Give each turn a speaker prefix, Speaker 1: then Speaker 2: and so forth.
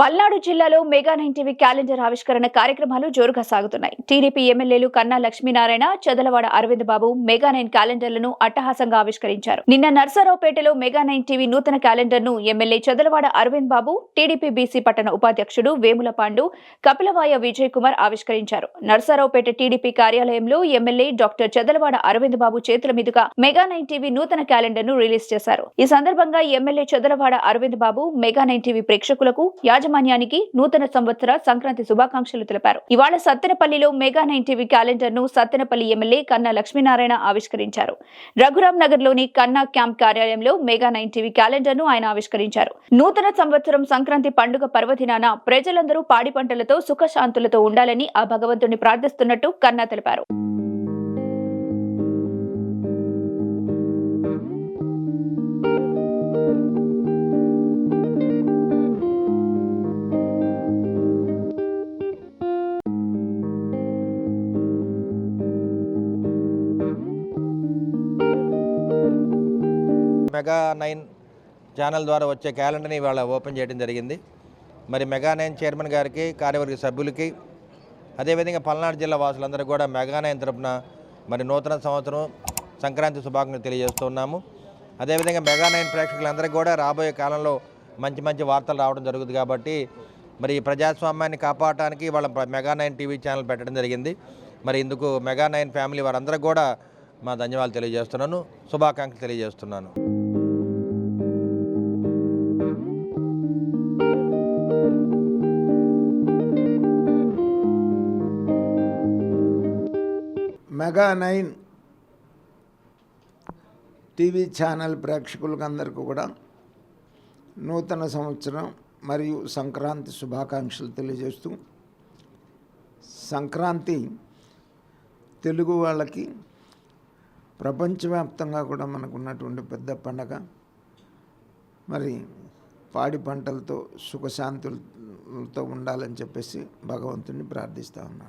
Speaker 1: పల్నాడు జిల్లాలో mega nine TV calendar ఆవిష్కరణ కార్యక్రమాలు జోరుగా సాగుతున్నాయి. టీడీపీ ఎమ్మెల్యేలు కన్నా లక్ష్మీనారాయణ చదలవాడ అరవింద్ బాబు మెగా నైన్ క్యాలెండర్లను అట్టహాసంగా ఆవిష్కరించారు. నిన్న నర్సరావుపేటలో మెగా నైన్ టీవీ నూతన క్యాలెండర్ను MLA Chadalavada Arvind Babu TDP BC పట్టణ ఉపాధ్యక్షుడు వేముల పాండు కపిలవాయ విజయ్ కుమార్ ఆవిష్కరించారు. నర్సరావుపేట టీడీపీ కార్యాలయంలో ఎమ్మెల్యే డాక్టర్ చదలవాడ అరవింద్ బాబు చేతుల మీదుగా మెగా నైన్ టీవీ నూతన క్యాలెండర్ను రిలీజ్ చేశారు. ఈ సందర్భంగా MLA Chadalavada Aravind Babu mega nine TV ప్రేక్షకులకు యాజమాన్యానికి నూతన సంవత్సర సంక్రాంతి శుభాకాంక్షలు తెలిపారు. ఇవాళ సత్తెనపల్లిలో మెగా నైన్ టీవీ క్యాలెండర్ను సత్తెనపల్లి ఎమ్మెల్యే కన్నా లక్ష్మీనారాయణ ఆవిష్కరించారు. రఘురాం నగర్లోని కన్నా క్యాంప్ కార్యాలయంలో మెగా నైన్ టీవీ క్యాలెండర్ను ఆయన ఆవిష్కరించారు. నూతన సంవత్సరం సంక్రాంతి పండుగ పర్వదినాన ప్రజలందరూ పాడి పంటలతో సుఖశాంతులతో ఉండాలని ఆ భగవంతుని ప్రార్థిస్తున్నట్టు కన్నా తెలిపారు.
Speaker 2: మెగా నైన్ ఛానల్ ద్వారా వచ్చే క్యాలెండర్ని ఇవాళ ఓపెన్ చేయడం జరిగింది. మరి మెగా నైన్ చైర్మన్ గారికి కార్యవర్గ సభ్యులకి అదేవిధంగా పల్నాడు జిల్లా వాసులందరూ కూడా మెగా నైన్ తరపున మరి నూతన సంవత్సరం సంక్రాంతి శుభాకాంక్షలు తెలియజేస్తున్నాము అదేవిధంగా మెగా నైన్ ప్రేక్షకులందరికీ కూడా రాబోయే కాలంలో మంచి మంచి వార్తలు రావడం జరుగుతుంది కాబట్టి మరి ఈ ప్రజాస్వామ్యాన్ని కాపాడటానికి వాళ్ళ మెగా నైన్ టీవీ ఛానల్ పెట్టడం జరిగింది. మరి ఇందుకు మెగా నైన్ ఫ్యామిలీ వారందరికీ కూడా మా ధన్యవాదాలు తెలియజేస్తున్నాను. శుభాకాంక్షలు తెలియజేస్తున్నాను.
Speaker 3: మెగా నైన్ టీవీ ఛానల్ ప్రేక్షకులకు అందరికీ కూడా నూతన సంవత్సరం మరియు సంక్రాంతి శుభాకాంక్షలు తెలియజేస్తూ సంక్రాంతి తెలుగు వాళ్ళకి ప్రపంచవ్యాప్తంగా కూడా మనకు ఉన్నటువంటి పెద్ద పండగ. మరి పాడి పంటలతో సుఖశాంతులతో ఉండాలని చెప్పేసి భగవంతుని ప్రార్థిస్తూ ఉన్నాను.